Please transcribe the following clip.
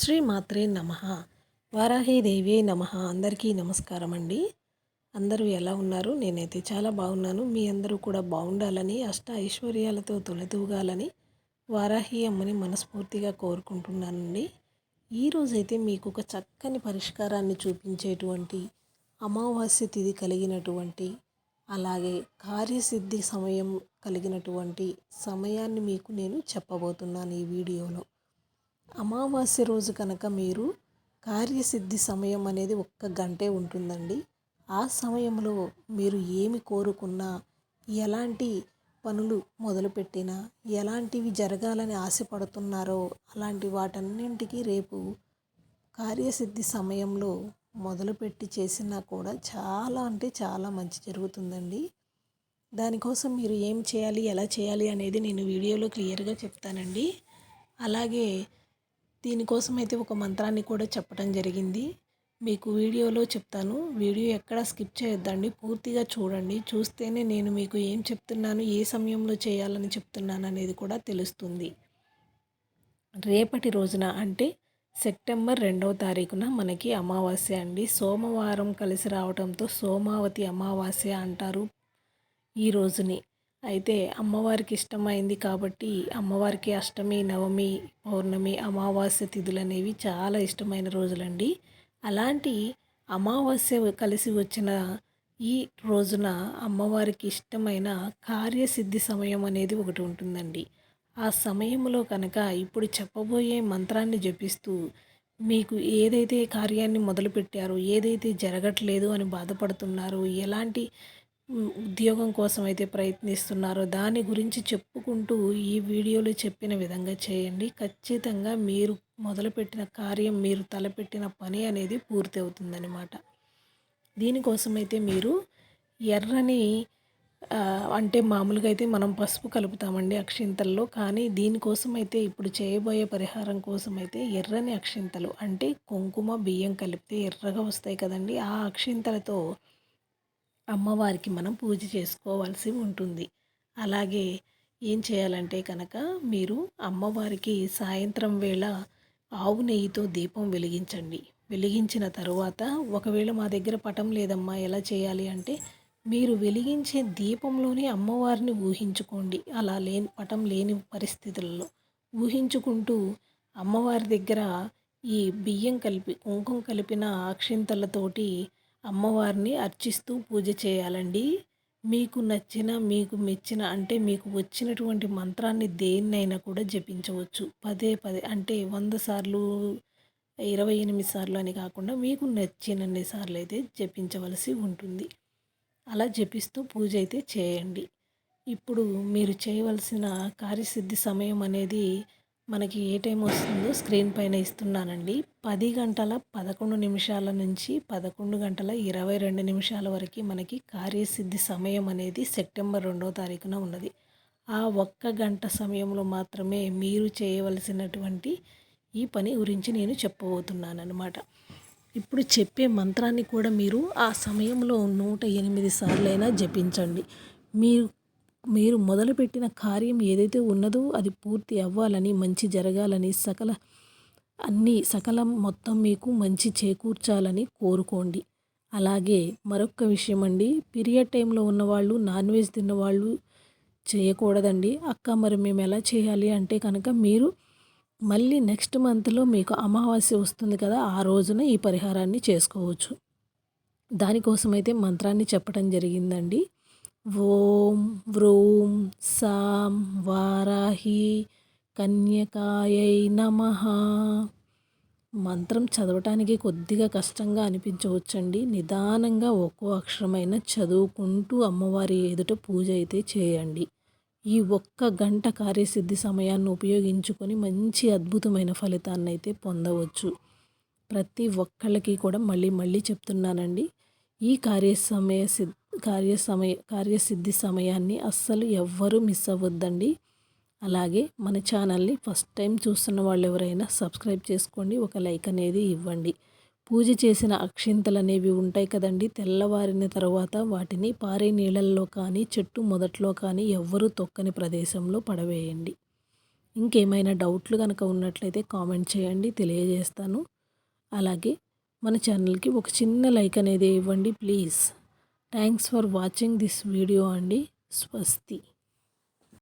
శ్రీ మాత్రే నమ వారాహీదేవి నమ. అందరికీ నమస్కారం అండి. అందరూ ఎలా ఉన్నారు? నేనైతే చాలా బాగున్నాను. మీ అందరూ కూడా బాగుండాలని అష్ట ఐశ్వర్యాలతో తొలతూగాలని వారాహి అమ్మని మనస్ఫూర్తిగా కోరుకుంటున్నానండి. ఈరోజైతే మీకు ఒక చక్కని పరిష్కారాన్ని చూపించేటువంటి అమావాస్య తిథి కలిగినటువంటి అలాగే కార్యసిద్ధి సమయం కలిగినటువంటి సమయాన్ని మీకు నేను చెప్పబోతున్నాను ఈ వీడియోలో. అమావాస్య రోజు కనుక మీరు కార్యసిద్ధి సమయం అనేది ఒక్క గంటే ఉంటుందండి. ఆ సమయంలో మీరు ఏమి కోరుకున్నా ఎలాంటి పనులు మొదలుపెట్టినా ఎలాంటివి జరగాలని ఆశపడుతున్నారో అలాంటి వాటన్నింటికి రేపు కార్యసిద్ధి సమయంలో మొదలుపెట్టి చేసినా కూడా చాలా అంటే చాలా మంచి జరుగుతుందండి. దానికోసం మీరు ఏం చేయాలి ఎలా చేయాలి అనేది నేను వీడియోలో క్లియర్గా చెప్తానండి. అలాగే దీనికోసం అయితే ఒక మంత్రాన్ని కూడా చెప్పడం జరిగింది. మీకు వీడియోలో చెప్తాను. వీడియో ఎక్కడ స్కిప్ చేయొద్దండి. పూర్తిగా చూడండి. చూస్తేనే నేను మీకు ఏం చెప్తున్నాను ఏ సమయంలో చేయాలని చెప్తున్నాను అనేది కూడా తెలుస్తుంది. రేపటి రోజున అంటే సెప్టెంబర్ రెండవ తారీఖున మనకి అమావాస్య అండి. సోమవారం కలిసి రావడంతో సోమావతి అమావాస్య అంటారు ఈ రోజుని. అయితే అమ్మవారికి ఇష్టమైంది కాబట్టి అమ్మవారికి అష్టమి నవమి పౌర్ణమి అమావాస్య తిథులు అనేవి చాలా ఇష్టమైన రోజులండి. అలాంటి అమావాస్య కలిసి వచ్చిన ఈ రోజున అమ్మవారికి ఇష్టమైన కార్యసిద్ధి సమయం అనేది ఒకటి ఉంటుందండి. ఆ సమయంలో కనుక ఇప్పుడు చెప్పబోయే మంత్రాన్ని జపిస్తూ మీకు ఏదైతే కార్యాన్ని మొదలుపెట్టారో ఏదైతే జరగట్లేదు అని బాధపడుతున్నారో ఎలాంటి ఉద్యోగం కోసం అయితే ప్రయత్నిస్తున్నారో దాని గురించి చెప్పుకుంటూ ఈ వీడియోలో చెప్పిన విధంగా చేయండి. ఖచ్చితంగా మీరు మొదలుపెట్టిన కార్యం మీరు తలపెట్టిన పని అనేది పూర్తి అవుతుందన్నమాట దీనికోసమైతే మీరు ఎర్రని అంటే మామూలుగా అయితే మనం పసుపు కలుపుతామండి అక్షింతల్లో కానీ దీనికోసం అయితే ఇప్పుడు చేయబోయే పరిహారం కోసం అయితే ఎర్రని అక్షింతలు అంటే కుంకుమ బియ్యం కలిపితే ఎర్రగా వస్తాయి కదండి. ఆ అక్షింతలతో అమ్మవారికి మనం పూజ చేసుకోవాల్సి ఉంటుంది. అలాగే ఏం చేయాలంటే కనుక మీరు అమ్మవారికి సాయంత్రం వేళ ఆవు నెయ్యితో దీపం వెలిగించండి. వెలిగించిన తరువాత ఒకవేళ మా దగ్గర పటం లేదమ్మా ఎలా చేయాలి అంటే మీరు వెలిగించే దీపంలోనే అమ్మవారిని ఊహించుకోండి. అలా లేని పటం లేని పరిస్థితులలో ఊహించుకుంటూ అమ్మవారి దగ్గర ఈ బియ్యం కలిపి కుంకుమ కలిపిన అక్షింతలతోటి అమ్మవారిని అర్చిస్తూ పూజ చేయాలండి. మీకు నచ్చిన మీకు మెచ్చిన అంటే మీకు వచ్చినటువంటి మంత్రాన్ని దేన్నైనా కూడా జపించవచ్చు. పదే పదే అంటే వంద సార్లు ఇరవై ఎనిమిది సార్లు అని కాకుండా మీకు నచ్చినన్ని సార్లు అయితే జపించవలసి ఉంటుంది. అలా జపిస్తూ పూజ అయితే చేయండి. ఇప్పుడు మీరు చేయవలసిన కార్యసిద్ధి సమయం అనేది మనకి ఏ టైం వస్తుందో స్క్రీన్ పైన ఇస్తున్నానండి. పది గంటల పదకొండు నిమిషాల నుంచి పదకొండు గంటల ఇరవై రెండు నిమిషాల వరకు మనకి కార్యసిద్ధి సమయం అనేది సెప్టెంబర్ రెండవ తారీఖున ఉన్నది. ఆ ఒక్క గంట సమయంలో మాత్రమే మీరు చేయవలసినటువంటి ఈ పని గురించి నేను చెప్పబోతున్నాను అనమాట ఇప్పుడు చెప్పే మంత్రాన్ని కూడా మీరు ఆ సమయంలో నూట ఎనిమిది సార్లైనా జపించండి. మీరు మీరు మొదలుపెట్టిన కార్యం ఏదైతే ఉన్నదో అది పూర్తి అవ్వాలని మంచి జరగాలని సకల అన్ని సకలం మొత్తం మీకు మంచి చేకూర్చాలని కోరుకోండి. అలాగే మరొక విషయం అండి పీరియడ్ టైంలో ఉన్నవాళ్ళు నాన్ వెజ్ తిన్నవాళ్ళు చేయకూడదండి. అక్క మరి మేము ఎలా చేయాలి అంటే కనుక మీరు మళ్ళీ నెక్స్ట్ మంత్లో మీకు అమావాస్య వస్తుంది కదా ఆ రోజున ఈ పరిహారాన్ని చేసుకోవచ్చు. దానికోసమైతే మంత్రాన్ని చెప్పడం జరిగిందండి. ఓం వ్రూం సాం వారాహి కన్యకాయై నమ. మంత్రం చదవటానికి కొద్దిగా కష్టంగా అనిపించవచ్చండి. నిదానంగా ఒక్కో అక్షరమైన చదువుకుంటూ అమ్మవారి ఎదుట పూజ అయితే చేయండి. ఈ ఒక్క గంట కార్యసిద్ధి సమయాన్ని ఉపయోగించుకొని మంచి అద్భుతమైన ఫలితాన్ని అయితే పొందవచ్చు. ప్రతి ఒక్కళ్ళకి కూడా మళ్ళీ మళ్ళీ చెప్తున్నానండి. ఈ కార్యసమయ సిద్ధి కార్య సమయ కార్యసిద్ధి సమయాన్ని అస్సలు ఎవ్వరూ మిస్ అవ్వద్దండి. అలాగే మన ఛానల్ని ఫస్ట్ టైం చూస్తున్న వాళ్ళు ఎవరైనా సబ్స్క్రైబ్ చేసుకోండి ఒక లైక్ అనేది ఇవ్వండి. పూజ చేసిన అక్షింతలు అనేవి ఉంటాయి కదండి తెల్లవారిన తర్వాత వాటిని పారే నీళ్ళల్లో కానీ చెట్టు మొదట్లో కానీ ఎవ్వరూ తొక్కని ప్రదేశంలో పడవేయండి. ఇంకేమైనా డౌట్లు కనుక ఉన్నట్లయితే కామెంట్ చేయండి తెలియజేస్తాను. అలాగే మన ఛానల్కి ఒక చిన్న లైక్ అనేది ఇవ్వండి please. Thanks for watching this video అండి స్వస్తి.